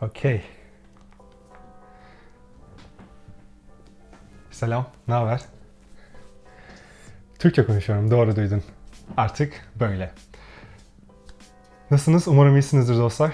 Okey. Selam, ne haber? Türkçe konuşuyorum, doğru duydun. Artık böyle. Nasılsınız? Umarım iyisinizdir dostlar.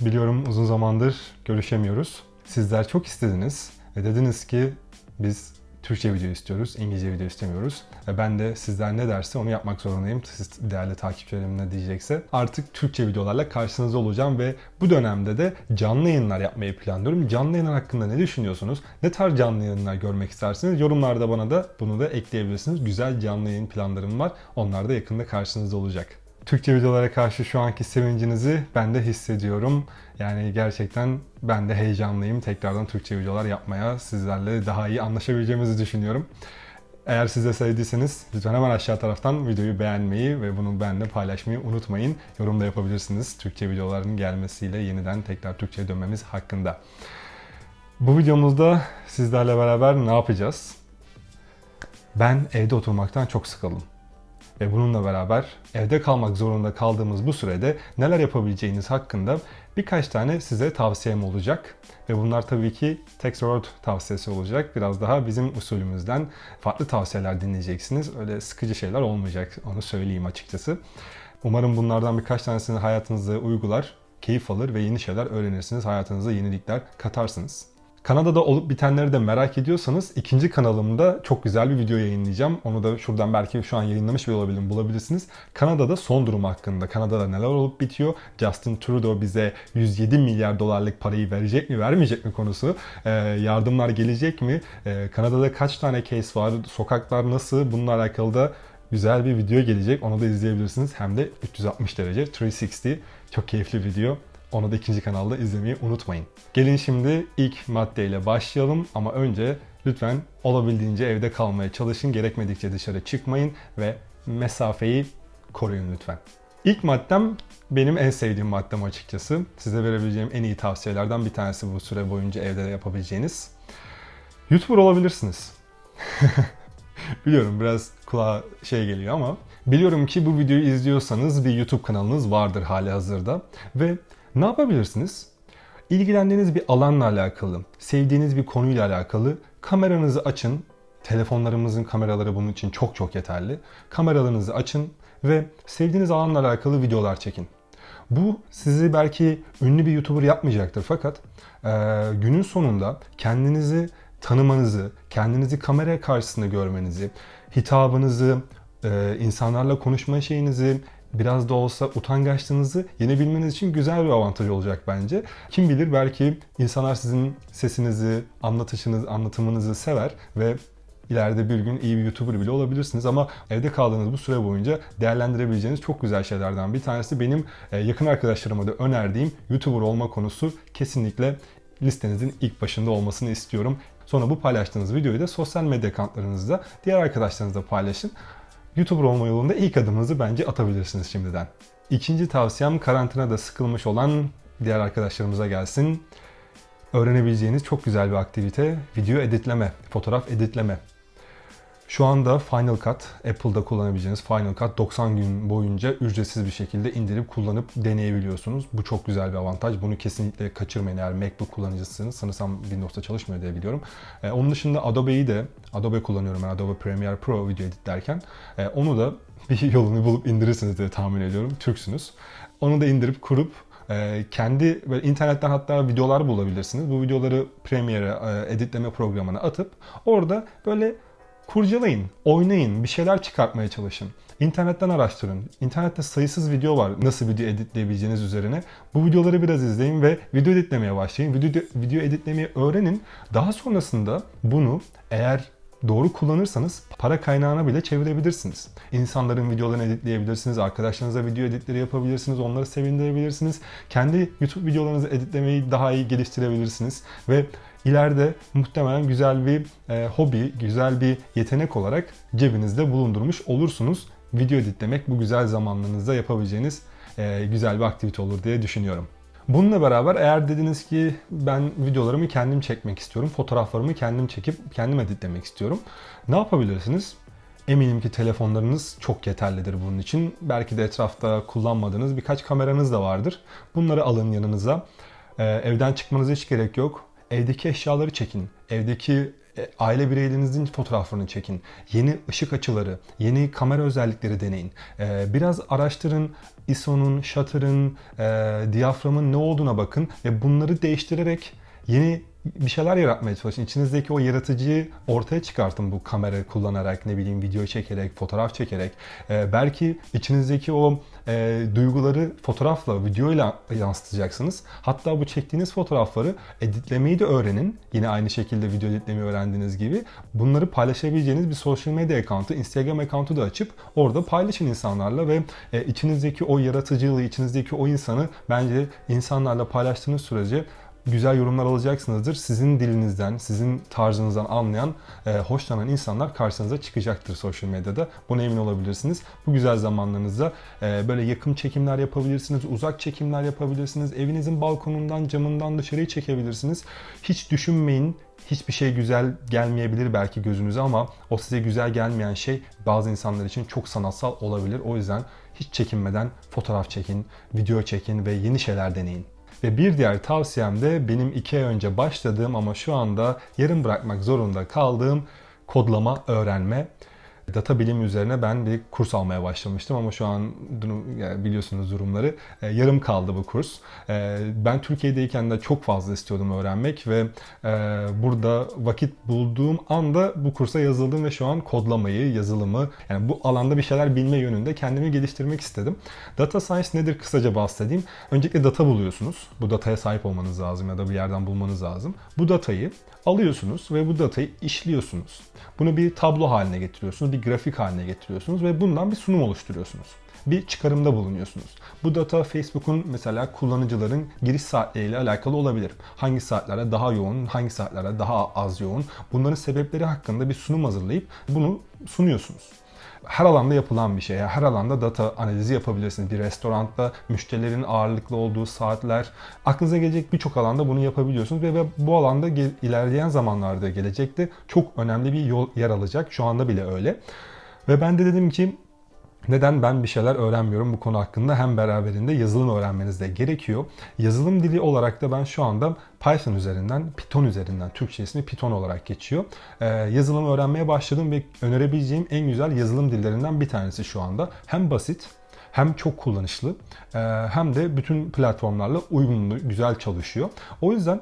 Biliyorum uzun zamandır görüşemiyoruz. Sizler çok istediniz ve dediniz ki biz Türkçe video istiyoruz, İngilizce video istemiyoruz. Ben de sizler ne derse onu yapmak zorundayım. Siz değerli takipçilerim ne diyecekse. Artık Türkçe videolarla karşınızda olacağım ve bu dönemde de canlı yayınlar yapmayı planlıyorum. Canlı yayınlar hakkında ne düşünüyorsunuz? Ne tarz canlı yayınlar görmek istersiniz? Yorumlarda bana da bunu da ekleyebilirsiniz. Güzel canlı yayın planlarım var. Onlar da yakında karşınızda olacak. Türkçe videolara karşı şu anki sevincinizi ben de hissediyorum. Yani gerçekten ben de heyecanlıyım. Tekrardan Türkçe videolar yapmaya, sizlerle daha iyi anlaşabileceğimizi düşünüyorum. Eğer siz de sevdiyseniz lütfen hemen aşağı taraftan videoyu beğenmeyi ve bunu benimle paylaşmayı unutmayın. Yorum da yapabilirsiniz Türkçe videoların gelmesiyle yeniden tekrar Türkçe'ye dönmemiz hakkında. Bu videomuzda sizlerle beraber ne yapacağız? Ben evde oturmaktan çok sıkıldım. Ve bununla beraber evde kalmak zorunda kaldığımız bu sürede neler yapabileceğiniz hakkında birkaç tane size tavsiyem olacak. Ve bunlar tabii ki text word tavsiyesi olacak. Biraz daha bizim usulümüzden farklı tavsiyeler dinleyeceksiniz. Öyle sıkıcı şeyler olmayacak onu söyleyeyim açıkçası. Umarım bunlardan birkaç tanesini hayatınızda uygular, keyif alır ve yeni şeyler öğrenirsiniz. Hayatınıza yenilikler katarsınız. Kanada'da olup bitenleri de merak ediyorsanız ikinci kanalımda çok güzel bir video yayınlayacağım. Onu da şuradan belki şu an yayınlamış bile olabilirim bulabilirsiniz. Kanada'da son durum hakkında, Kanada'da neler olup bitiyor, Justin Trudeau bize 107 milyar dolarlık parayı verecek mi, vermeyecek mi konusu, Ee, yardımlar gelecek mi, Ee, Kanada'da kaç tane case var, sokaklar nasıl, bununla alakalı da güzel bir video gelecek. Onu da izleyebilirsiniz. Hem de 360 derece 360 çok keyifli video. Onu da ikinci kanalda izlemeyi unutmayın. Gelin şimdi ilk maddeyle başlayalım ama önce lütfen olabildiğince evde kalmaya çalışın. Gerekmedikçe dışarı çıkmayın ve mesafeyi koruyun lütfen. İlk maddem benim en sevdiğim maddem açıkçası. Size verebileceğim en iyi tavsiyelerden bir tanesi bu süre boyunca evde de yapabileceğiniz. YouTuber olabilirsiniz. Biliyorum biraz kulağa şey geliyor ama biliyorum ki bu videoyu izliyorsanız bir YouTube kanalınız vardır hali hazırda ve ne yapabilirsiniz? İlgilendiğiniz bir alanla alakalı, sevdiğiniz bir konuyla alakalı kameranızı açın. Telefonlarımızın kameraları bunun için çok çok yeterli. Kameralarınızı açın ve sevdiğiniz alanla alakalı videolar çekin. Bu sizi belki ünlü bir YouTuber yapmayacaktır fakat e, günün sonunda kendinizi tanımanızı, kendinizi kamera karşısında görmenizi, hitabınızı, e, insanlarla konuşma şeyinizi, biraz da olsa utangaçlığınızı yenebilmeniz için güzel bir avantaj olacak bence. Kim bilir belki insanlar sizin sesinizi, anlatışınız, anlatımınızı sever ve ileride bir gün iyi bir YouTuber bile olabilirsiniz ama evde kaldığınız bu süre boyunca değerlendirebileceğiniz çok güzel şeylerden bir tanesi benim e, yakın arkadaşlarıma da önerdiğim YouTuber olma konusu kesinlikle listenizin ilk başında olmasını istiyorum. Sonra bu paylaştığınız videoyu da sosyal medya accountlarınızda diğer arkadaşlarınızla paylaşın. YouTuber olma yolunda ilk adımınızı bence atabilirsiniz şimdiden. İkinci tavsiyem karantinada sıkılmış olan diğer arkadaşlarımıza gelsin. Öğrenebileceğiniz çok güzel bir aktivite video editleme, fotoğraf editleme. Şu anda Final Cut, Apple'da kullanabileceğiniz Final Cut 90 gün boyunca ücretsiz bir şekilde indirip kullanıp deneyebiliyorsunuz. Bu çok güzel bir avantaj. Bunu kesinlikle kaçırmayın eğer MacBook kullanıcısınız. Sanırsam Windows'ta çalışmıyor diye biliyorum. Ee, onun dışında Adobe'yi de, Adobe kullanıyorum ben Adobe Premiere Pro video editlerken. Ee, onu da bir yolunu bulup indirirsiniz diye tahmin ediyorum. Türksünüz. Onu da indirip kurup e, kendi böyle internetten hatta videolar bulabilirsiniz. Bu videoları Premiere e, editleme programına atıp orada böyle kurcalayın, oynayın, bir şeyler çıkartmaya çalışın. İnternetten araştırın. İnternette sayısız video var nasıl video editleyebileceğiniz üzerine. Bu videoları biraz izleyin ve video editlemeye başlayın. Video, video editlemeyi öğrenin. Daha sonrasında bunu eğer doğru kullanırsanız para kaynağına bile çevirebilirsiniz. İnsanların videolarını editleyebilirsiniz, arkadaşlarınıza video editleri yapabilirsiniz, onları sevindirebilirsiniz. Kendi YouTube videolarınızı editlemeyi daha iyi geliştirebilirsiniz ve ileride muhtemelen güzel bir e, hobi, güzel bir yetenek olarak cebinizde bulundurmuş olursunuz. Video editlemek bu güzel zamanlarınızda yapabileceğiniz e, güzel bir aktivite olur diye düşünüyorum. Bununla beraber eğer dediniz ki ben videolarımı kendim çekmek istiyorum, fotoğraflarımı kendim çekip kendim editlemek istiyorum. Ne yapabilirsiniz? Eminim ki telefonlarınız çok yeterlidir bunun için. Belki de etrafta kullanmadığınız birkaç kameranız da vardır. Bunları alın yanınıza. Ee, evden çıkmanıza hiç gerek yok. Evdeki eşyaları çekin. Evdeki e, aile bireylerinizin fotoğraflarını çekin. Yeni ışık açıları, yeni kamera özellikleri deneyin. Ee, biraz araştırın. ISO'nun, shutter'ın, e, diyaframın ne olduğuna bakın ve bunları değiştirerek yeni bir şeyler yaratmaya çalışın. İçinizdeki o yaratıcıyı ortaya çıkartın bu kamera kullanarak, ne bileyim video çekerek, fotoğraf çekerek. Ee, belki içinizdeki o e, duyguları fotoğrafla, videoyla yansıtacaksınız. Hatta bu çektiğiniz fotoğrafları editlemeyi de öğrenin. Yine aynı şekilde video editlemeyi öğrendiğiniz gibi. Bunları paylaşabileceğiniz bir sosyal medya account'u, Instagram account'u da açıp orada paylaşın insanlarla ve e, içinizdeki o yaratıcılığı, içinizdeki o insanı bence insanlarla paylaştığınız sürece güzel yorumlar alacaksınızdır. Sizin dilinizden, sizin tarzınızdan anlayan, e, hoşlanan insanlar karşınıza çıkacaktır sosyal medyada. Buna emin olabilirsiniz. Bu güzel zamanlarınızda e, böyle yakın çekimler yapabilirsiniz, uzak çekimler yapabilirsiniz. Evinizin balkonundan, camından dışarıyı çekebilirsiniz. Hiç düşünmeyin. Hiçbir şey güzel gelmeyebilir belki gözünüze ama o size güzel gelmeyen şey bazı insanlar için çok sanatsal olabilir. O yüzden hiç çekinmeden fotoğraf çekin, video çekin ve yeni şeyler deneyin. Ve bir diğer tavsiyem de benim iki ay önce başladığım ama şu anda yarım bırakmak zorunda kaldığım kodlama öğrenme. Data bilimi üzerine ben bir kurs almaya başlamıştım ama şu an biliyorsunuz durumları e, yarım kaldı bu kurs. E, ben Türkiye'deyken de çok fazla istiyordum öğrenmek ve e, burada vakit bulduğum anda bu kursa yazıldım ve şu an kodlamayı, yazılımı yani bu alanda bir şeyler bilme yönünde kendimi geliştirmek istedim. Data Science nedir kısaca bahsedeyim. Öncelikle data buluyorsunuz. Bu dataya sahip olmanız lazım ya da bir yerden bulmanız lazım. Bu datayı alıyorsunuz ve bu datayı işliyorsunuz. Bunu bir tablo haline getiriyorsunuz, bir grafik haline getiriyorsunuz ve bundan bir sunum oluşturuyorsunuz. Bir çıkarımda bulunuyorsunuz. Bu data Facebook'un mesela kullanıcıların giriş saatleriyle alakalı olabilir. Hangi saatlerde daha yoğun, hangi saatlerde daha az yoğun. Bunların sebepleri hakkında bir sunum hazırlayıp bunu sunuyorsunuz her alanda yapılan bir şey. Yani her alanda data analizi yapabilirsiniz. Bir restoranda müşterilerin ağırlıklı olduğu saatler, aklınıza gelecek birçok alanda bunu yapabiliyorsunuz ve, bu alanda ilerleyen zamanlarda gelecekte çok önemli bir yol yer alacak. Şu anda bile öyle. Ve ben de dedim ki neden ben bir şeyler öğrenmiyorum bu konu hakkında hem beraberinde yazılım öğrenmeniz de gerekiyor. Yazılım dili olarak da ben şu anda Python üzerinden, Python üzerinden, Türkçe ismi Python olarak geçiyor. Ee, yazılım öğrenmeye başladım ve önerebileceğim en güzel yazılım dillerinden bir tanesi şu anda. Hem basit hem çok kullanışlı e, hem de bütün platformlarla uyumlu, güzel çalışıyor. O yüzden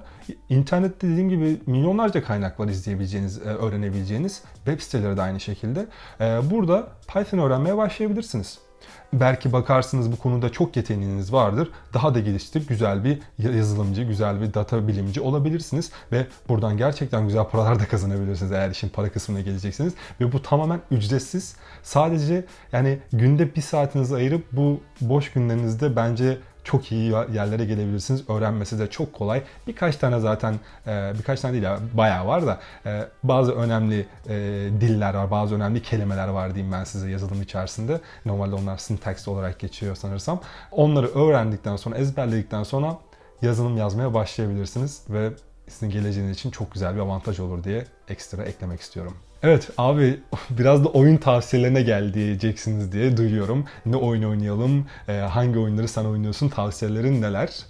internette dediğim gibi milyonlarca kaynak var izleyebileceğiniz, e, öğrenebileceğiniz. Web siteleri de aynı şekilde. E, burada Python öğrenmeye başlayabilirsiniz. Belki bakarsınız bu konuda çok yeteneğiniz vardır. Daha da geliştirip güzel bir yazılımcı, güzel bir data bilimci olabilirsiniz. Ve buradan gerçekten güzel paralar da kazanabilirsiniz eğer işin para kısmına geleceksiniz. Ve bu tamamen ücretsiz. Sadece yani günde bir saatinizi ayırıp bu boş günlerinizde bence çok iyi yerlere gelebilirsiniz. Öğrenmesi de çok kolay. Birkaç tane zaten, e, birkaç tane değil ya bayağı var da e, bazı önemli e, diller var, bazı önemli kelimeler var diyeyim ben size yazılım içerisinde. Normalde onlar syntax olarak geçiyor sanırsam. Onları öğrendikten sonra, ezberledikten sonra yazılım yazmaya başlayabilirsiniz ve sizin geleceğiniz için çok güzel bir avantaj olur diye ekstra eklemek istiyorum. Evet abi biraz da oyun tavsiyelerine gel diyeceksiniz diye duyuyorum. Ne oyun oynayalım, e, hangi oyunları sen oynuyorsun, tavsiyelerin neler?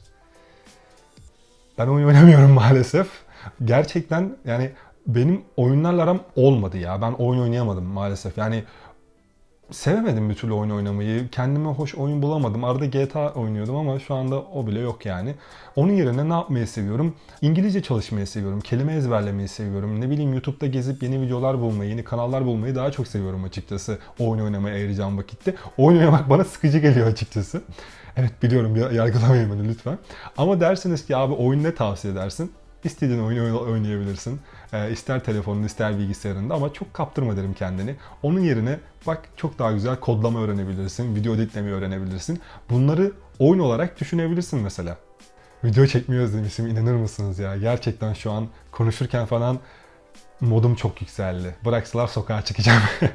Ben oyun oynamıyorum maalesef. Gerçekten yani benim oyunlarla aram olmadı ya. Ben oyun oynayamadım maalesef. Yani sevemedim bir türlü oyun oynamayı. Kendime hoş oyun bulamadım. Arada GTA oynuyordum ama şu anda o bile yok yani. Onun yerine ne yapmayı seviyorum? İngilizce çalışmayı seviyorum. Kelime ezberlemeyi seviyorum. Ne bileyim YouTube'da gezip yeni videolar bulmayı, yeni kanallar bulmayı daha çok seviyorum açıkçası. Oyun oynamaya ayıracağım vakitte. Oyun oynamak bana sıkıcı geliyor açıkçası. Evet biliyorum yargılamayın beni lütfen. Ama derseniz ki abi oyun ne tavsiye edersin? İstediğin oyunu oynayabilirsin. E, ister telefonunda ister bilgisayarında ama çok kaptırma derim kendini. Onun yerine bak çok daha güzel kodlama öğrenebilirsin, video editlemeyi öğrenebilirsin. Bunları oyun olarak düşünebilirsin mesela. Video çekmeyi özlemişim inanır mısınız ya? Gerçekten şu an konuşurken falan modum çok yükseldi. Bıraksalar sokağa çıkacağım.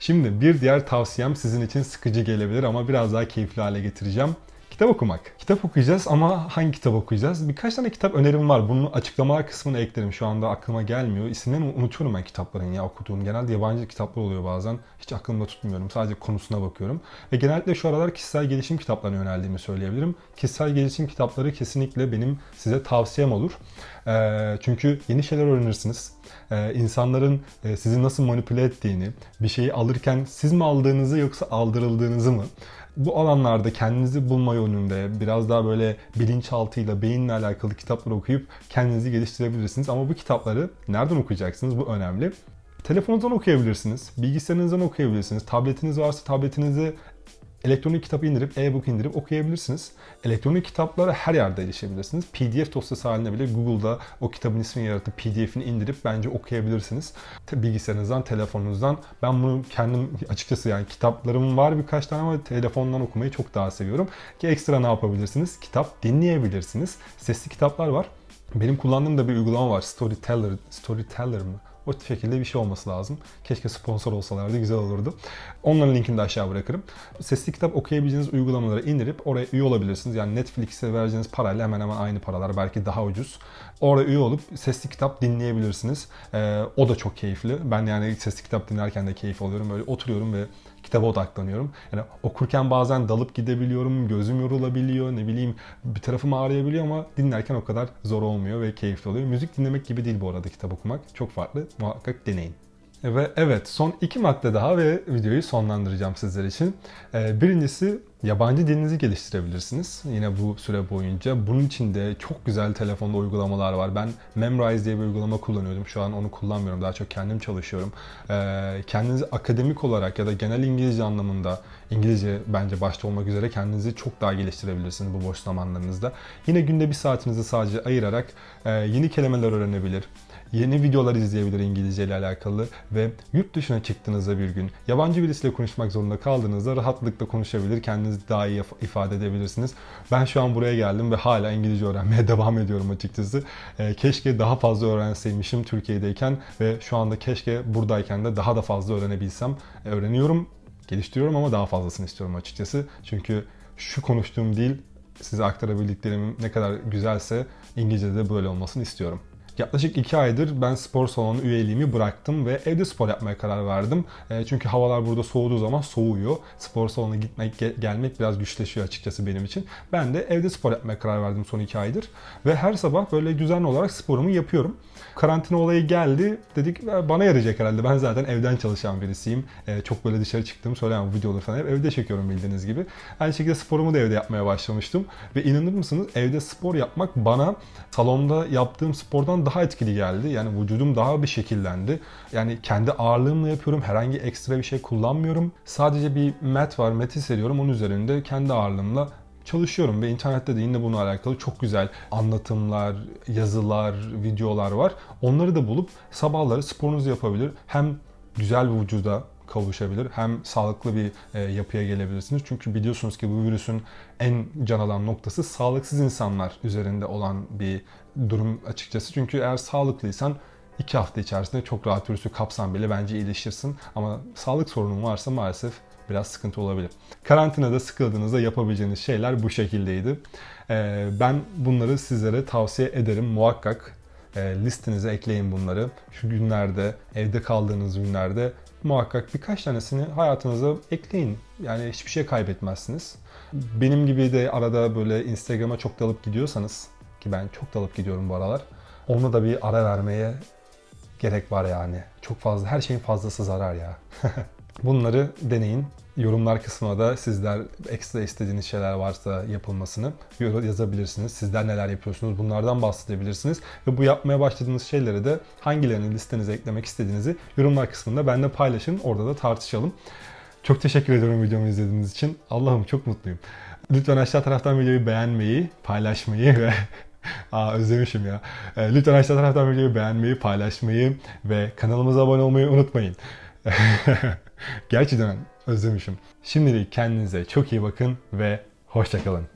Şimdi bir diğer tavsiyem sizin için sıkıcı gelebilir ama biraz daha keyifli hale getireceğim. Kitap okumak. Kitap okuyacağız ama hangi kitap okuyacağız? Birkaç tane kitap önerim var. Bunu açıklamalar kısmına eklerim. Şu anda aklıma gelmiyor. İsimlerini unutuyorum ben kitapların ya okuduğum. Genelde yabancı kitaplar oluyor bazen. Hiç aklımda tutmuyorum. Sadece konusuna bakıyorum. Ve genellikle şu aralar kişisel gelişim kitaplarına yöneldiğimi söyleyebilirim. Kişisel gelişim kitapları kesinlikle benim size tavsiyem olur. Ee, çünkü yeni şeyler öğrenirsiniz. Ee, insanların e, sizi nasıl manipüle ettiğini, bir şeyi alırken siz mi aldığınızı yoksa aldırıldığınızı mı? Bu alanlarda kendinizi bulma yönünde biraz daha böyle bilinçaltıyla, beyinle alakalı kitaplar okuyup kendinizi geliştirebilirsiniz. Ama bu kitapları nereden okuyacaksınız? Bu önemli. Telefonunuzdan okuyabilirsiniz, bilgisayarınızdan okuyabilirsiniz. Tabletiniz varsa tabletinizi elektronik kitap indirip, e-book indirip okuyabilirsiniz. Elektronik kitaplara her yerde erişebilirsiniz. PDF dosyası haline bile Google'da o kitabın ismini yaratıp PDF'ini indirip bence okuyabilirsiniz. Bilgisayarınızdan, telefonunuzdan. Ben bunu kendim açıkçası yani kitaplarım var birkaç tane ama telefondan okumayı çok daha seviyorum. Ki ekstra ne yapabilirsiniz? Kitap dinleyebilirsiniz. Sesli kitaplar var. Benim kullandığım da bir uygulama var. Storyteller, Storyteller mı? O şekilde bir şey olması lazım. Keşke sponsor olsalardı güzel olurdu. Onların linkini de aşağı bırakırım. Sesli kitap okuyabileceğiniz uygulamaları indirip oraya üye olabilirsiniz. Yani Netflix'e vereceğiniz parayla hemen hemen aynı paralar belki daha ucuz. Oraya üye olup sesli kitap dinleyebilirsiniz. Ee, o da çok keyifli. Ben yani sesli kitap dinlerken de keyif alıyorum. Böyle oturuyorum ve kitaba odaklanıyorum. Yani okurken bazen dalıp gidebiliyorum, gözüm yorulabiliyor, ne bileyim bir tarafım ağrıyabiliyor ama dinlerken o kadar zor olmuyor ve keyifli oluyor. Müzik dinlemek gibi değil bu arada kitap okumak. Çok farklı. Muhakkak deneyin. Ve evet son iki madde daha ve videoyu sonlandıracağım sizler için. Ee, Birincisi yabancı dilinizi geliştirebilirsiniz. Yine bu süre boyunca. Bunun için de çok güzel telefonda uygulamalar var. Ben Memrise diye bir uygulama kullanıyordum. Şu an onu kullanmıyorum. Daha çok kendim çalışıyorum. Ee, Kendinizi akademik olarak ya da genel İngilizce anlamında İngilizce bence başta olmak üzere kendinizi çok daha geliştirebilirsiniz bu boş zamanlarınızda. Yine günde bir saatinizi sadece ayırarak e, yeni kelimeler öğrenebilir yeni videolar izleyebilir İngilizce ile alakalı ve yurt dışına çıktığınızda bir gün yabancı birisiyle konuşmak zorunda kaldığınızda rahatlıkla konuşabilir, kendinizi daha iyi ifade edebilirsiniz. Ben şu an buraya geldim ve hala İngilizce öğrenmeye devam ediyorum açıkçası. Ee, keşke daha fazla öğrenseymişim Türkiye'deyken ve şu anda keşke buradayken de daha da fazla öğrenebilsem. Ee, öğreniyorum, geliştiriyorum ama daha fazlasını istiyorum açıkçası. Çünkü şu konuştuğum dil size aktarabildiklerim ne kadar güzelse İngilizce'de de böyle olmasını istiyorum. Yaklaşık 2 aydır ben spor salonu üyeliğimi bıraktım ve evde spor yapmaya karar verdim. E, çünkü havalar burada soğuduğu zaman soğuyor. Spor salonuna gitmek, ge- gelmek biraz güçleşiyor açıkçası benim için. Ben de evde spor yapmaya karar verdim son 2 aydır. Ve her sabah böyle düzenli olarak sporumu yapıyorum. Karantina olayı geldi. Dedik "E, bana yarayacak herhalde. Ben zaten evden çalışan birisiyim. E, çok böyle dışarı çıktığım söylemem videoları falan hep evde çekiyorum bildiğiniz gibi. Aynı şekilde sporumu da evde yapmaya başlamıştım. Ve inanır mısınız evde spor yapmak bana salonda yaptığım spordan daha etkili geldi. Yani vücudum daha bir şekillendi. Yani kendi ağırlığımla yapıyorum. Herhangi ekstra bir şey kullanmıyorum. Sadece bir mat var. Mat'i seriyorum. Onun üzerinde kendi ağırlığımla çalışıyorum ve internette de yine bununla alakalı çok güzel anlatımlar, yazılar, videolar var. Onları da bulup sabahları sporunuzu yapabilir. Hem güzel bir vücuda kavuşabilir hem sağlıklı bir e, yapıya gelebilirsiniz. Çünkü biliyorsunuz ki bu virüsün en can alan noktası sağlıksız insanlar üzerinde olan bir durum açıkçası. Çünkü eğer sağlıklıysan iki hafta içerisinde çok rahat virüsü kapsan bile bence iyileşirsin. Ama sağlık sorunun varsa maalesef biraz sıkıntı olabilir. Karantinada sıkıldığınızda yapabileceğiniz şeyler bu şekildeydi. Ee, ben bunları sizlere tavsiye ederim muhakkak. E, listenize ekleyin bunları. Şu günlerde, evde kaldığınız günlerde muhakkak birkaç tanesini hayatınıza ekleyin. Yani hiçbir şey kaybetmezsiniz. Benim gibi de arada böyle Instagram'a çok dalıp gidiyorsanız ki ben çok dalıp gidiyorum bu aralar. Ona da bir ara vermeye gerek var yani. Çok fazla, her şeyin fazlası zarar ya. Bunları deneyin. Yorumlar kısmına da sizler ekstra istediğiniz şeyler varsa yapılmasını yazabilirsiniz. Sizler neler yapıyorsunuz bunlardan bahsedebilirsiniz. Ve bu yapmaya başladığınız şeyleri de hangilerini listenize eklemek istediğinizi yorumlar kısmında benimle paylaşın. Orada da tartışalım. Çok teşekkür ediyorum videomu izlediğiniz için. Allah'ım çok mutluyum. Lütfen aşağı taraftan videoyu beğenmeyi, paylaşmayı ve Aa özlemişim ya. E, Lütfen aşağı taraftan videoyu beğenmeyi, paylaşmayı ve kanalımıza abone olmayı unutmayın. Gerçekten özlemişim. Şimdilik kendinize çok iyi bakın ve hoşçakalın.